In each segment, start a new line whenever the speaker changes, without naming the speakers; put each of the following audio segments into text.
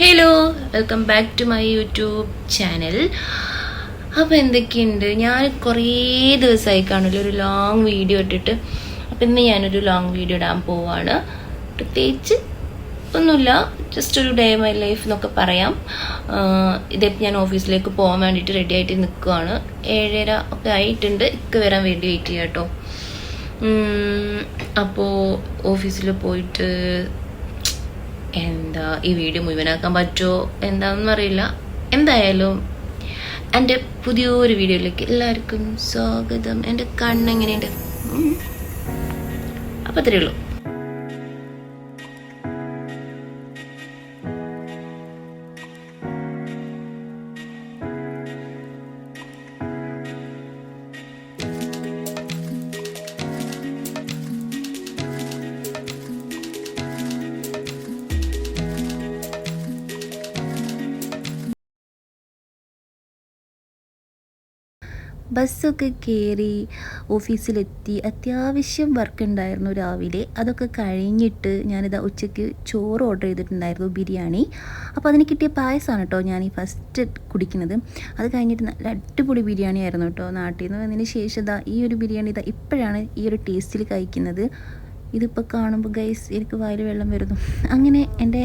Hello welcome back to my YouTube channel അപ്പോൾ എന്തൊക്കെയുണ്ട്? ഞാൻ കുറേ ദിവസമായി കാണില്ല ഒരു ലോങ് വീഡിയോ ഇട്ടിട്ട്. അപ്പം ഇന്ന് ഞാനൊരു ലോങ് വീഡിയോ ഇടാൻ പോവാണ്. പ്രത്യേകിച്ച് ഒന്നുമില്ല. ജസ്റ്റ് ഒരു ഡേ മൈ ലൈഫ് എന്നൊക്കെ പറയാം. ഇതിപ്പോൾ ഞാൻ ഓഫീസിലേക്ക് പോകാൻ വേണ്ടിയിട്ട് റെഡി ആയിട്ട് നിൽക്കുവാണ് ഏഴര ഒക്കെ ആയിട്ടുണ്ട്. ഇക്ക് വരാൻ വേണ്ടി വെയിറ്റ് ചെയ്യാം കേട്ടോ അപ്പോൾ ഓഫീസിൽ പോയിട്ട് എന്താ ഈ വീഡിയോ മുഴുവനാക്കാൻ പറ്റുമോ എന്താണെന്ന് അറിയില്ല. എന്തായാലും എന്റെ പുതിയൊരു വീഡിയോയിലേക്ക് എല്ലാവർക്കും സ്വാഗതം. എന്റെ കണ്ണെങ്ങനെയുണ്ട്. അപ്പം അത്രയേ ഉള്ളൂ. ബസ്സൊക്കെ കയറി ഓഫീസിലെത്തി. അത്യാവശ്യം വർക്ക് ഉണ്ടായിരുന്നു രാവിലെ. അതൊക്കെ കഴിഞ്ഞിട്ട് ഞാനിതാ ഉച്ചയ്ക്ക് ചോറ് ഓർഡർ ചെയ്തിട്ടുണ്ടായിരുന്നു ബിരിയാണി. അപ്പോൾ അതിന് കിട്ടിയ പായസമാണ് കേട്ടോ ഞാൻ ഈ ഫസ്റ്റ് കുടിക്കുന്നത്. അത് കഴിഞ്ഞിട്ട് നല്ല അടിപൊളി ബിരിയാണി ആയിരുന്നു കേട്ടോ നാട്ടിൽ നിന്ന് വന്നതിന് ശേഷം ഇതാ ഈ ഒരു ബിരിയാണി ഇതാ ഇപ്പോഴാണ് ഈ ഒരു ടേസ്റ്റിൽ കഴിക്കുന്നത്. ഇതിപ്പോൾ കാണുമ്പോൾ ഗൈസ് എനിക്ക് വായിൽ വെള്ളം വരുന്നു. അങ്ങനെ എന്റെ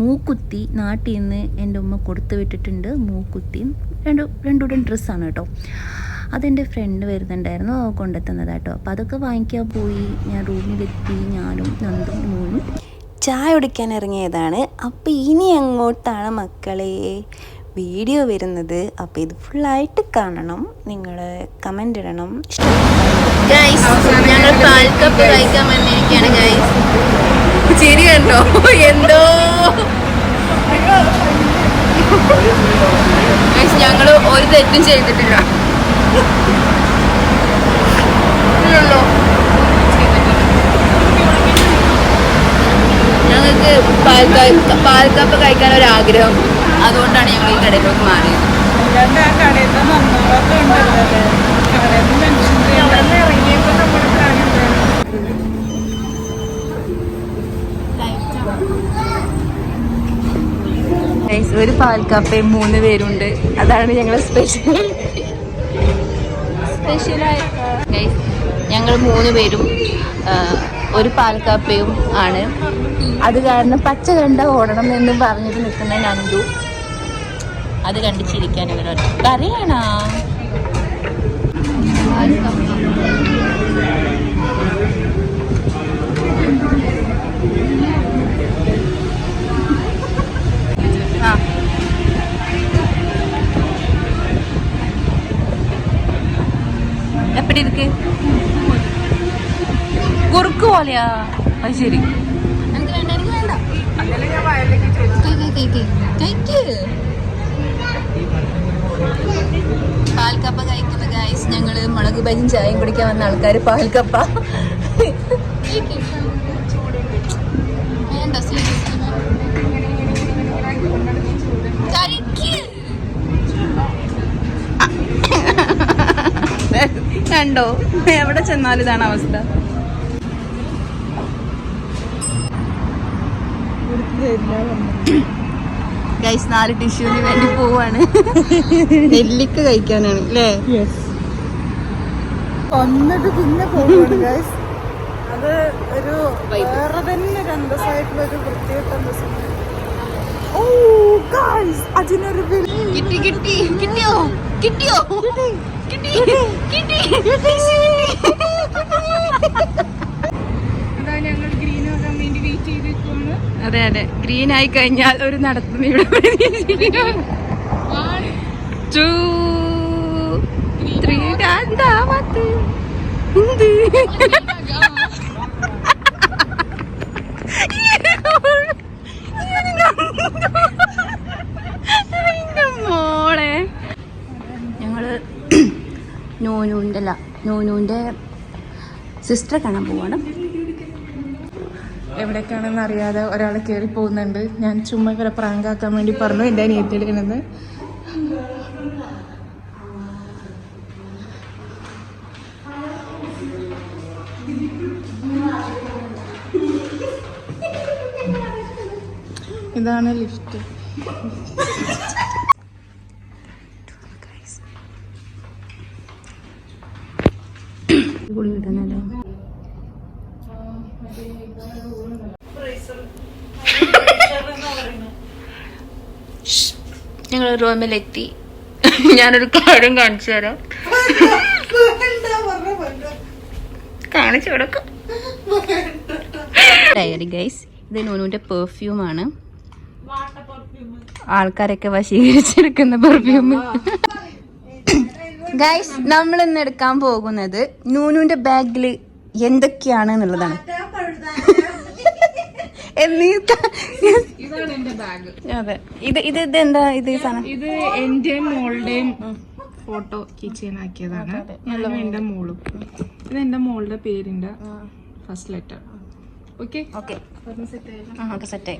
മൂക്കുത്തി നാട്ടിൽ നിന്ന് എന്റെ ഉമ്മ കൊടുത്തു വിട്ടിട്ടുണ്ട്. മൂക്കുത്തിയും രണ്ടു രണ്ടുകൂടെ ഡ്രസ്സാണ് കേട്ടോ അതെന്റെ ഫ്രണ്ട് വരുന്നുണ്ടായിരുന്നു കൊണ്ടെത്തുന്നത് കേട്ടോ അപ്പോൾ അതൊക്കെ വാങ്ങിക്കാൻ പോയി. ഞാൻ റൂമിലെത്തി ഞാനും നന്ദും മൂന്നും ചായ കുടിക്കാൻ ഇറങ്ങിയതാണ്. അപ്പോൾ ഇനി അങ്ങോട്ടാണ് മക്കളെ വീഡിയോ വരുന്നത്? അപ്പോൾ ഇത് ഫുള്ളായിട്ട് കാണണം. നിങ്ങൾ കമന്റ് ഇടണം. ഞങ്ങൾ എന്തോ? ഞങ്ങൾ ഒരു തെറ്റും ചെയ്തിട്ടില്ല. ഇല്ലല്ലോ ഞങ്ങൾക്ക് പാൽക്കാ പാൽക്കാപ്പ് കഴിക്കാൻ ഒരു ആഗ്രഹം അതുകൊണ്ടാണ് ഞങ്ങൾ ഈ കടയിലേക്ക് മാറിയത്.
ആ കടയിൽ നിന്ന് നന്നാവൊക്കെ ഉണ്ടല്ലോ അല്ലേ? കടയിൽ നിന്ന് മെൻഷൻ അവിടെ നിന്ന് ഇറങ്ങിയപ്പോൾ നമ്മുടെ കാര്യം
ഒരു പാൽക്കാപ്പയും മൂന്ന് പേരുണ്ട്. അതാണ് ഞങ്ങളുടെ സ്പെഷ്യൽ ഞങ്ങൾ മൂന്ന് പേരും ഒരു പാൽക്കാപ്പയും ആണ്. അത് കാരണം പച്ച കണ്ട ഓടണം എന്ന് പറഞ്ഞിട്ട് നിൽക്കുന്ന നന്ദു. അത് കണ്ട് ചിരിക്കാൻ ഇവരോട് കറിയാണോ എപ്പടി ഇരിക്ക്? കുറുക്ക് പോലെയാ. അത് ശരി. പാൽക്കപ്പ കഴിക്കുന്ന ഗായ്സ് ഞങ്ങൾ മുളക് ബജും ചായയും കുടിക്കാൻ വന്ന ആൾക്കാര് പാൽക്കപ്പ. വേണ്ട കണ്ടോ? എവിടെ ചെന്നാലും ഇതാണ് അവസ്ഥ. ഗൈസ് നാല് ടിഷ്യൂവിന് വേണ്ടി പോവാണ്. നെല്ലിക്ക കഴിക്കാനാണ് അല്ലേ
കൊന്നിട്ട് പിന്നെ പോവാണ് ഗൈസ് അത് ഒരു വേറെ തന്നെ രണ്ടസായിട്ടുള്ള ഒരു വൃത്തികെട്ട ഓ ഗൈസ് അതിനൊരു
കിട്ടി കിട്ടി കിട്ടിയോ? കിട്ടിയോ? കിട്ടി കിട്ടി.
അതാ ഞങ്ങൾ ഗ്രീൻ ആകാൻ വേണ്ടി വെയിറ്റ് ചെയ്തിരിക്കുവാണ്.
അതെ അതെ. ഗ്രീൻ ആയി കഴിഞ്ഞാൽ ഒരു നടത്തുന്ന ഇവിടെ ടു ത്രീ എന്താ പത്ത് എന്ത് അതിന്റെ മോളെ ഞങ്ങൾ നോനൂന്റെ അല്ല നോനൂന്റെ സിസ്റ്ററെ കാണാൻ പോവാണ്.
എവിടേക്കാണെന്ന് അറിയാതെ ഒരാൾ കയറി പോകുന്നുണ്ട് ഞാൻ ചുമ്മാ ഇവരെ പ്രാങ്കാക്കാൻ വേണ്ടി പറഞ്ഞു എന്റെ അനിയത്തിയെടുക്കണത് ഇതാണ് ലിഫ്റ്റ്.
ഞങ്ങൾ റൂമിലെത്തി. ഞാനൊരു കാര്യം കാണിച്ചു തരാം. കാണിച്ചു കൊടുക്കും ഡയറി ഗൈസ് ഇത് നൂനുവിന്റെ പെർഫ്യൂം ആണ്. ആൾക്കാരൊക്കെ വശീകരിച്ചെടുക്കുന്ന പെർഫ്യൂം ഗൈസ് നമ്മൾ ഇന്ന് എടുക്കാൻ പോകുന്നത് നൂനുവിന്റെ ബാഗിൽ എന്തൊക്കെയാണ് എന്നുള്ളതാണ്. എന്നീ
ഇതാണ് എന്റെ ബാഗ്
അതെ. ഇത് ഇത് ഇത് എന്താ ഇത് ഈ സാധനം?
ഇത് എന്റെയും മോളുടെയും ഫോട്ടോ കിച്ചൻ ആക്കിയതാണ്. ഞാനും എന്റെ മോളും. ഇത് എന്റെ മോളുടെ പേരിന്റെ first letter okay
okay set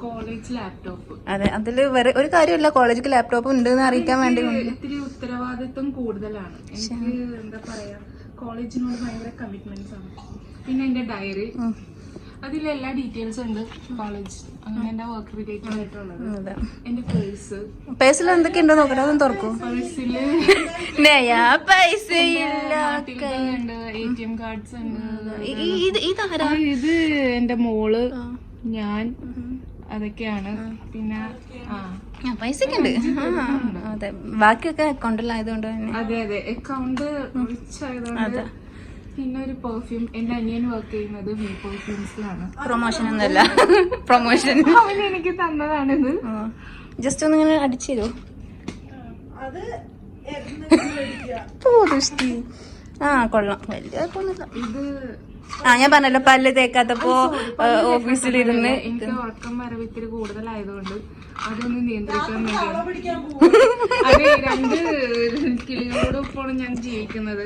college laptop
അതെ അതിൽ വേറെ ഒരു കാര്യമില്ല. കോളേജിൽ ലാപ്ടോപ്പ് ഉണ്ട് എന്ന് അറിയിക്കാൻ വേണ്ടി
ഇത്തിരി ഉത്തരവാദിത്വം കൂടുതലാണ്. എനിക്ക് എന്താ പറയാ കോളേജിനോട് ഭയങ്കര കമ്മിറ്റ്മെന്റ്സ് ആണ്. പിന്നെ എന്റെ ഡയറി അതിൽ എല്ലാ ഡീറ്റെയിൽസ് ഉണ്ട്. കോളേജ് അങ്ങനെ എന്റെ വർക്ക് റിലേറ്റഡ് ആയിട്ടുള്ളത്. എന്റെ പേഴ്സ്
പേഴ്സിൽ എന്തൊക്കെയുണ്ടോ നോക്കട്ടെ അതൊന്നും തുറക്കും.
പേഴ്സിൽ
നയാ പൈസ
ഉണ്ട് എ ടി എം കാർഡ്സ് ഉണ്ട്.
ഇത്
എന്റെ മോൾ ഞാൻ അതൊക്കെയാണ്. പിന്നെ
പൈസക്ക് ഉണ്ട്. അതെ. ബാക്കിയൊക്കെ അക്കൗണ്ടിലായതുകൊണ്ട് തന്നെ.
അതെ അതെ. അക്കൗണ്ട് റിച്ച് ആയതുകൊണ്ട് പിന്നെ ഒരു പെർഫ്യൂം എന്റെ അനിയൻ വർക്ക് ചെയ്യുന്നത് വി പെർഫ്യൂംസിലാണ്
പ്രൊമോഷൻ ഒന്നല്ല പ്രൊമോഷൻ.
അവൻ എനിക്ക് തന്നതാണിത്.
ജസ്റ്റ് ഒന്ന് ഇങ്ങനെ അടിച്ചു തരുമോ ദുഷ്ടി. ആ കൊള്ളാം. വലിയ കുഴപ്പമൊന്നുമില്ല.
ഇത്
ആ ഞാൻ പറഞ്ഞല്ലോ പല്ല് തേക്കാത്തപ്പോ ഓഫീസിലിരുന്ന്
എനിക്ക് ഉറക്കം വരവ് ഇത്തിരി കൂടുതലായതുകൊണ്ട് അതൊന്ന് നിയന്ത്രിക്കാൻ വേണ്ടിയാണ് അതെ രണ്ട് കിളികളോടൊപ്പമാണ് ഞാൻ ജീവിക്കുന്നത്.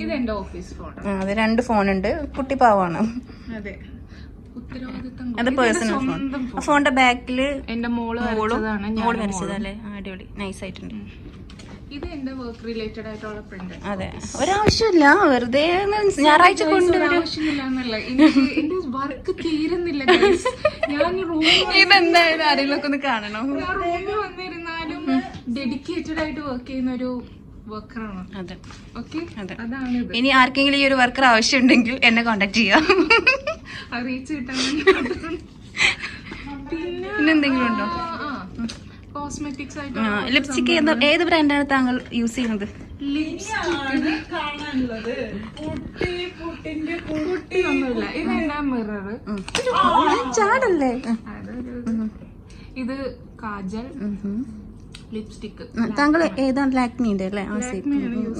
ഇത് എന്റെ ഓഫീസ് ഫോൺ
അത് രണ്ട് ഫോണുണ്ട്. കുട്ടി പാവാണ്.
അതെ.
അത് പേഴ്സണൽ ഫോൺ ഫോണിന്റെ ബാക്കിൽ
എന്റെ മോൾ
മോൾ ആ, അടിപൊളി. നൈസ് ആയിട്ടുണ്ട്.
ഇത് എന്റെ വർക്ക് റിലേറ്റഡ് ആയിട്ടുള്ള പ്രിന്റ്
അതെ. ഒരാവശ്യമില്ല. വെറുതെ ഞായറാഴ്ച
എന്റെ വർക്ക് തീരുന്നില്ല. ഞാൻ
ഇതെന്തായാലും ആരെങ്കിലും ഒന്ന് കാണണം?
റൂമിൽ വന്നിരുന്നാലും ഡെഡിക്കേറ്റഡ് ആയിട്ട് വർക്ക് ചെയ്യുന്ന ഒരു
അതെ.
ഓക്കെ അതാണ്
ഇനി ആർക്കെങ്കിലും ഈ ഒരു വർക്കർ ആവശ്യമുണ്ടെങ്കിൽ എന്നെ കോണ്ടാക്ട് ചെയ്യാം.
അറിയിച്ചു കിട്ടാൻ പിന്നെ
എന്തെങ്കിലും ഉണ്ടോ?
കോസ്മെറ്റിക്സ് ആയിട്ട്
ലിപ്സ്റ്റിക് ഏത് ബ്രാൻഡാണ് താങ്കൾ യൂസ് ചെയ്യുന്നത്?
ഒന്നുമില്ല മിറർ
ചാടല്ലേ?
ഇത്. കാജൽ ലിപ്സ്റ്റിക്
താങ്കൾ ഏതാണ് ലാക്മിന്റെ അല്ലേ? ആ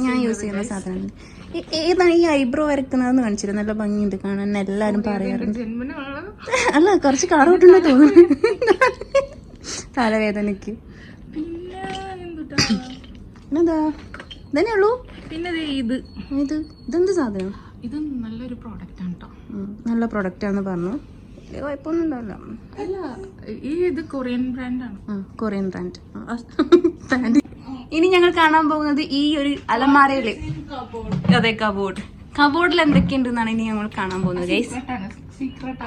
ഞാൻ യൂസ് ചെയ്യുന്ന സാധനം. ഏതാണ് ഈ ഐബ്രോ വരക്കുന്നതെന്ന് കാണിച്ചിരുന്നു നല്ല ഭംഗിയുണ്ട് കാണാൻ. എല്ലാരും പറയാറുണ്ട്. അല്ല കുറച്ച് കളർ കിട്ടുന്ന തോന്നുന്നു. തലവേദനക്ക്
പിന്നെ
പിന്നെന്താ? ഇതന്നെ ഉള്ളൂ.
പിന്നെ ഇത്.
ഇത് ഇതെന്ത് സാധനം?
ഇത് നല്ലൊരു പ്രോഡക്റ്റ് ആണ് കേട്ടോ
നല്ല പ്രോഡക്റ്റ് ആണെന്ന് പറഞ്ഞു. വലിയ കുഴപ്പമൊന്നും ഉണ്ടാവില്ല.
അല്ല ഈ ഇത് കൊറിയൻ ബ്രാൻഡാണ്
കൊറിയൻ ബ്രാൻഡ് ബ്രാൻഡ് ഇനി ഞങ്ങൾ കാണാൻ പോകുന്നത് ഈ ഒരു അലമാരയിൽ. അതെ കബോർഡ് കബോർഡിൽ എന്തൊക്കെയുണ്ടെന്നാണ് ഇനി ഞങ്ങൾ കാണാൻ പോകുന്നത് ഗൈസ്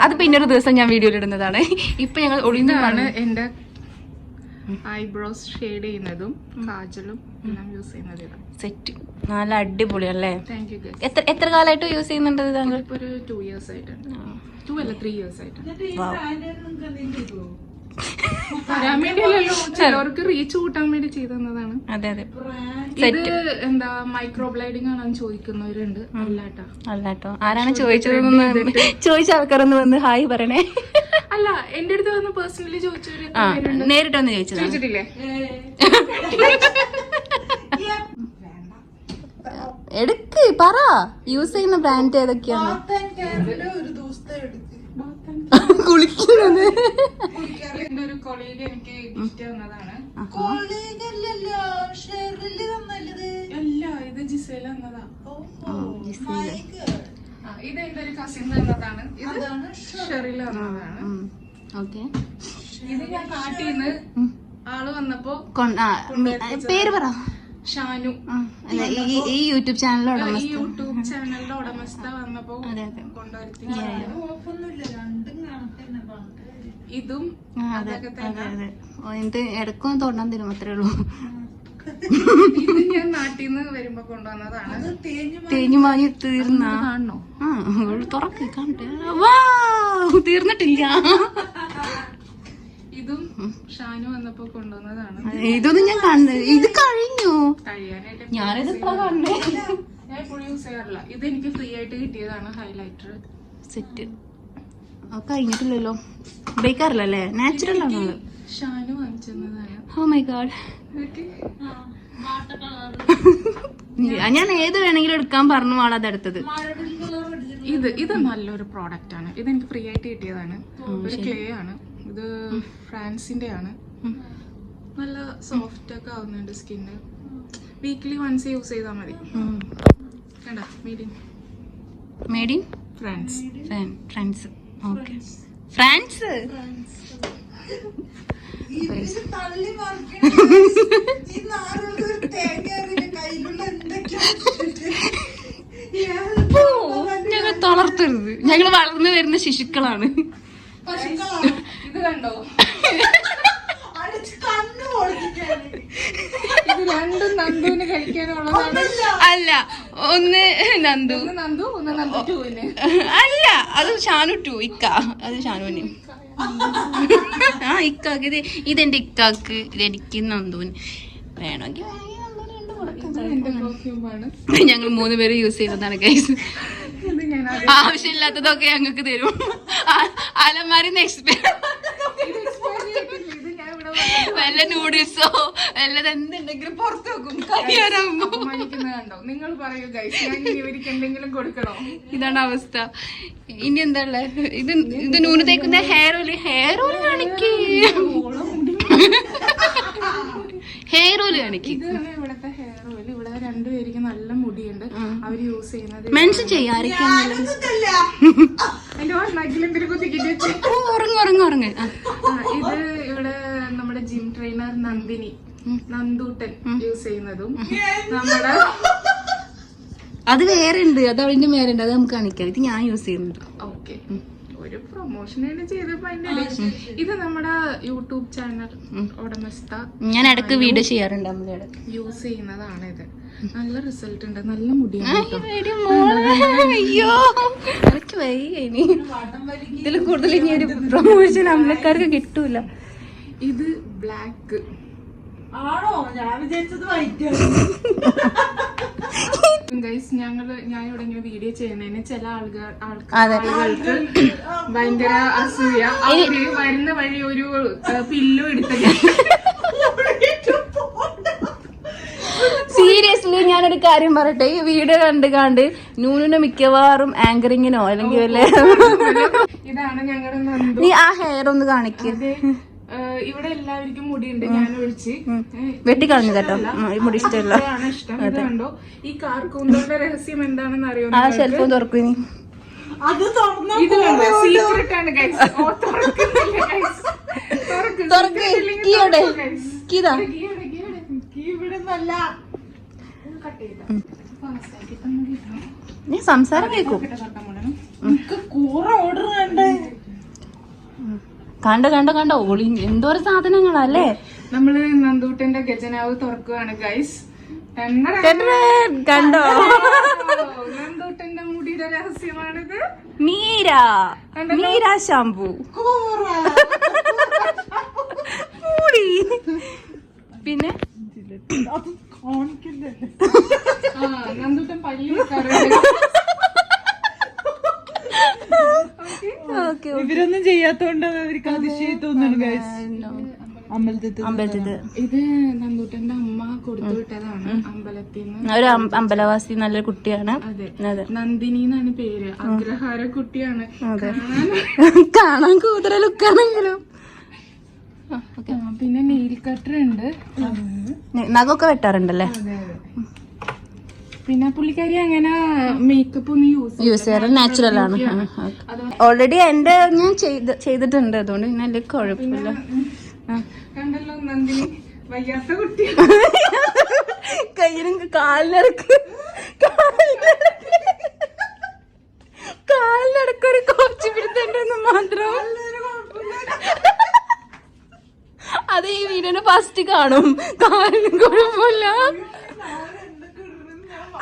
അത് പിന്നെ ഒരു ദിവസം ഞാൻ വീഡിയോയിൽ ഇടുന്നതാണ്. ഇപ്പൊ ഞങ്ങൾ ഒളിഞ്ഞാണ്
എന്റെ ഐബ്രോസ് ഷെയ്ഡ് ചെയ്യുന്നതും കാജലും എല്ലാം യൂസ് ചെയ്യുന്നത് ഇതാണ്
സെറ്റ് നല്ല അടിപൊളിയല്ലേ?
താങ്ക് യു
എത്ര എത്ര കാലമായിട്ട് യൂസ് ചെയ്യുന്നുണ്ട് താങ്കൾ?
ഇപ്പൊ ഒരു ടു ഇയേഴ്സ് ആയിട്ടുണ്ട്. ടു അല്ല ത്രീ ഇയേഴ്സ് ആയിട്ടുണ്ട്.
Wow.
തരാൻ വേണ്ടിയല്ലല്ലോ. ചിലവർക്ക് റീച്ച് കൂട്ടാൻ വേണ്ടി ചെയ്തു
അതെ അതെ.
ഇത് എന്താ മൈക്രോ ബ്ലൈഡിംഗ് ആണെന്ന് ചോദിക്കുന്നവരുണ്ട്. അല്ലാട്ടോ.
അല്ലാട്ടോ. ആരാണ് ചോദിച്ചത് ചോദിച്ച ആൾക്കാരൊന്ന് വന്ന് ഹായ് പറയണേ.
അല്ല എന്റെ അടുത്ത് വന്ന് പേഴ്സണലി ചോദിച്ചവര്
നേരിട്ടൊന്ന് ചോദിച്ചതാണ്
ചോദിച്ചിട്ടില്ലേ?
എടുക്ക് പറ. യൂസ് ചെയ്യുന്ന ബ്രാൻഡ് ഏതൊക്കെയാണ്? കുളിക്കുന്നത്
എന്റെ ഒരു കൊളീഗ് എനിക്ക് ഗിഫ്റ്റ് തന്നതാണ്. അല്ല ഇത് ജിസേല തന്നതാ ആ, ഇത് എന്റെ ഒരു കസിൻ തന്നതാണ് ഇത് ഷെറിൽ തന്നതാണ്
ഓക്കെ.
ഇത് ഞാൻ കാട്ടിന്ന് ആൾ വന്നപ്പോ
പേര് പറ.
ഷാനു.
ഈ- ഈ യൂട്യൂബ് ചാനലോടെ
ഈ യൂട്യൂബ് ചാനലിന്റെ ഉടമസ്ഥ വന്നപ്പോ കൊണ്ടുവരുത്തി. ഇതും അതൊക്കെ തന്നെ.
എന്നിട്ട് ഇടക്കൊന്ന് തോണ്ടാൻ തരും അത്രേ ഉള്ളൂ.
ഇത് ഞാൻ നാട്ടിൽ നിന്ന് വരുമ്പോ കൊണ്ടുവന്നതാണ്.
തേഞ്ഞു മാഞ്ഞു
തീർന്നാണോ
ആ തുറക്കേ തുറക്ക് കാണട്ടെ വാ തീർന്നിട്ടില്ല.
ഷാനു വന്നപ്പോ കൊണ്ടുവന്നതാണ്.
ഇതൊന്നും ഞാൻ കണ്ടു ഇത് കഴിഞ്ഞു. ഞാനിത് കണ്ടേ
ഞാൻ എപ്പോഴും യൂസ് ചെയ്യാറില്ല. ഇത് എനിക്ക് ഫ്രീ ആയിട്ട് കിട്ടിയതാണ് ഹൈലൈറ്റർ
സെറ്റ് ആ കഴിഞ്ഞിട്ടില്ലല്ലോ. ഉപയോഗിക്കാറില്ലല്ലേ നാച്ചുറൽ ആണ്
ഷാനു വാങ്ങിച്ചതാണ്
ഓ മൈ ഗാഡ് ഞാൻ ഏത് വേണമെങ്കിലും എടുക്കാൻ പറഞ്ഞു ആളത് എടുത്തത്
ഇത് ഇത് നല്ലൊരു പ്രോഡക്റ്റ് ആണ്. ഇത് എനിക്ക് ഫ്രീ ആയിട്ട് കിട്ടിയതാണ്. ഒരു ക്ലേ ആണ്. ഇത് ഫ്രാൻസിന്റെ ആണ് നല്ല സോഫ്റ്റ് ഒക്കെ ആവുന്നുണ്ട് സ്കിന്ന്. വീക്ക്ലി വൺസ് യൂസ് ചെയ്താൽ മതി. കണ്ട? In
made in
France.
France. Okay. France. ഞങ്ങൾ തളർത്തരുത്. ഞങ്ങൾ വളർന്നു വരുന്ന ശിശുക്കളാണ്.
ഇത് കണ്ടോ? ഇത് രണ്ടും നന്ദുവിന് കഴിക്കാനുള്ളതാണ്.
അല്ല ഒന്ന് നന്ദു.
ഒന്ന് നന്ദു ഒന്ന് നന്ദു ടൂവിന്.
അല്ല അത് ഷാനു ടു ഇക്ക. അത് ഷാനുവിന്. ആ ഇക്കാക്ക് ഇത് ഇതെന്റെ ഇക്കാക്ക് ഇത് എനിക്ക് നന്ദുവിന് വേണമെങ്കിൽ. ഞങ്ങൾ മൂന്ന് പേര് യൂസ് ചെയ്യുന്നതാണ് കേസ്
ഇത് ഞാൻ
ആവശ്യമില്ലാത്തതൊക്കെ ഞങ്ങൾക്ക് തരും. അലമാരി അലമാരിന്ന് വല്ല നൂഡിൽസോ വല്ലത് എന്തുണ്ടെങ്കിലും പുറത്ത് വെക്കും.
കണ്ടോ നിങ്ങൾ പറയൂ ഇവർക്ക് എന്തെങ്കിലും കൊടുക്കണോ?
ഇതാണ് അവസ്ഥ. ഇനി എന്താ ഉള്ളത് ഇത് ഇത് നൂന് തേക്കുന്ന ഹെയർ ഓയിൽ ഹെയർ ഓയിൽ കാണിക്ക്. ഹെയർ ഓയിൽ കാണിക്ക്.
ഇവിടത്തെ ഹെയർ ഓയിൽ ഇവിടെ രണ്ടുപേർക്ക് നല്ല മുടിയുണ്ട്. അവർ യൂസ് ചെയ്യുന്നത്
മെൻഷൻ
എന്റെ കുത്തിക്കിട്ട്.
ആ,
ഇത് ഇവിടെ നമ്മുടെ gym trainer Nandini Nandoottan use ചെയ്യുന്നതും നമ്മുടെ
അത് വേറെ ഉണ്ട് അത് അവളിന്റെ മേലുണ്ട് ഉണ്ട് അത് നമുക്ക് കാണിക്കാം. ഇത് ഞാൻ യൂസ് ചെയ്യുന്നുണ്ട്.
ഓക്കെ ഒരു പ്രൊമോഷൻ ആണ് ചെയ്തപ്പോ അതിന്റെ ഇത് നമ്മുടെ യൂട്യൂബ് ചാനൽ ഉടമസ്ഥ
ഞാൻ ഇടയ്ക്ക് വീഡിയോ ചെയ്യാറുണ്ട് അമ്മയുടെ
യൂസ് ചെയ്യുന്നതാണ് ഇത്. നല്ല റിസൾട്ട് ഉണ്ട് നല്ല മുടിയാണ്
വയ്യ ഇനി. ഇതിൽ കൂടുതൽ ഇനി ഒരു പ്രൊമോഷൻ അമ്മക്കാർക്ക് കിട്ടൂല.
ഇത് ബ്ലാക്ക് ഗൈസ് ഞങ്ങൾ ഞാൻ ഇവിടെ ഇങ്ങനെ വീഡിയോ ചെയ്യുന്നതിന് ചില ആളുകൾ
അതെ.
ഭയങ്കര അസൂയ. അവർ വരുന്ന വഴി ഒരു പില്ലു എടുത്തിട്ട്
സീരിയസ്ലി ഞാനൊരു കാര്യം പറയട്ടെ. ഈ വീഡിയോ കണ്ട് കണ്ട് നൂനിന് മിക്കവാറും ആങ്കറിങ്ങിനോ അല്ലെങ്കിൽ വല്ല
ഇതാണ് ഞങ്ങളുടെ നന്ദു.
നീ ആ ഹെയർ ഒന്ന് കാണിക്ക്.
ഇവിടെ എല്ലാവർക്കും മുടിയുണ്ട്. ഞാൻ ഒഴിച്ച്.
വെട്ടിക്കളഞ്ഞു കേട്ടോ. ഈ മുടി ഇഷ്ടമല്ല.
ഇഷ്ടം. ഇത് കണ്ടോ? ഈ കാർക്കൂന്തോന്റെ രഹസ്യം എന്താണെന്ന് അറിയോ
ആ ഷെൽഫും തുറക്കും ഇനി.
ഇത് കണ്ടോ? സീക്രട്ട് ആണ് ഗൈസ് ഓ തുറക്കുന്നില്ല
നീ സംസാരം കേൾക്കും
കൂറ ഓർഡർ പോണം.
കണ്ട കണ്ട കണ്ട? ഓളി എന്തോരം സാധനങ്ങളല്ലേ?
നമ്മൾ നന്ദൂട്ടന്റെ ഗജനാവ് തുറക്കുകയാണ് ഗൈസ്
കണ്ടോ?
നന്ദൂട്ടന്റെ മുടിയുടെ രഹസ്യമാണിത്.
മീര. മീര ശാമ്പു മുടി പിന്നെ?
നന്ദൂട്ടൻ പല്ലി
ഇവരൊന്നും ചെയ്യാത്തോണ്ടാണ് അവർക്ക് അതിശയം തോന്നുന്നു അമ്പലത്തിൽ
അമ്പലത്തിൽ
ഇത് നന്ദൂട്ടന്റെ അമ്മ കൊടുത്തു വിട്ടതാണ് അമ്പലത്തിൽ നിന്ന്
ഒരു അമ്പലവാസി നല്ല കുട്ടിയാണ്.
അതെ. നന്ദിനി എന്നാണ് പേര്. അഗ്രഹാര കുട്ടിയാണ്.
കാണാൻ കൂതറ ലുക്കാണെങ്കിലും.
പിന്നെ നെയിൽ കട്ടർ ഉണ്ട്
നഖമൊക്കെ വെട്ടാറുണ്ടല്ലേ?
അതെ അതെ. പിന്നെ പുള്ളിക്കാരി അങ്ങനെ മേക്കപ്പ് ഒന്നും യൂസ്
യൂസ് ചെയ്യാറ് നാച്ചുറൽ ആണ്. ഓൾറെഡി എന്റെ ഞാൻ ചെയ്ത് ചെയ്തിട്ടുണ്ട്. അതുകൊണ്ട് പിന്നെ എന്റെ കുഴപ്പമില്ല.
കണ്ടല്ലോ നന്ദിനി? വയ്യാത്ത കുട്ടി.
കയ്യിലും കാലിനടക്ക് കാലിനടക്കൊരു കോച്ചി ഒരു പിടുത്തുണ്ടെന്ന് മാത്രം. അത് ഈ വീടിന് ഫസ്റ്റ് കാണും. കാലിനും കുഴപ്പമില്ല.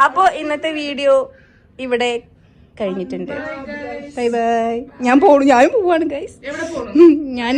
അപ്പോ ഇന്നത്തെ വീഡിയോ ഇവിടെ കഴിഞ്ഞിട്ടുണ്ട്. ബൈ ബൈ ഞാൻ പോണു. ഞാനും പോവാണ് ഗൈസ് ഞാൻ.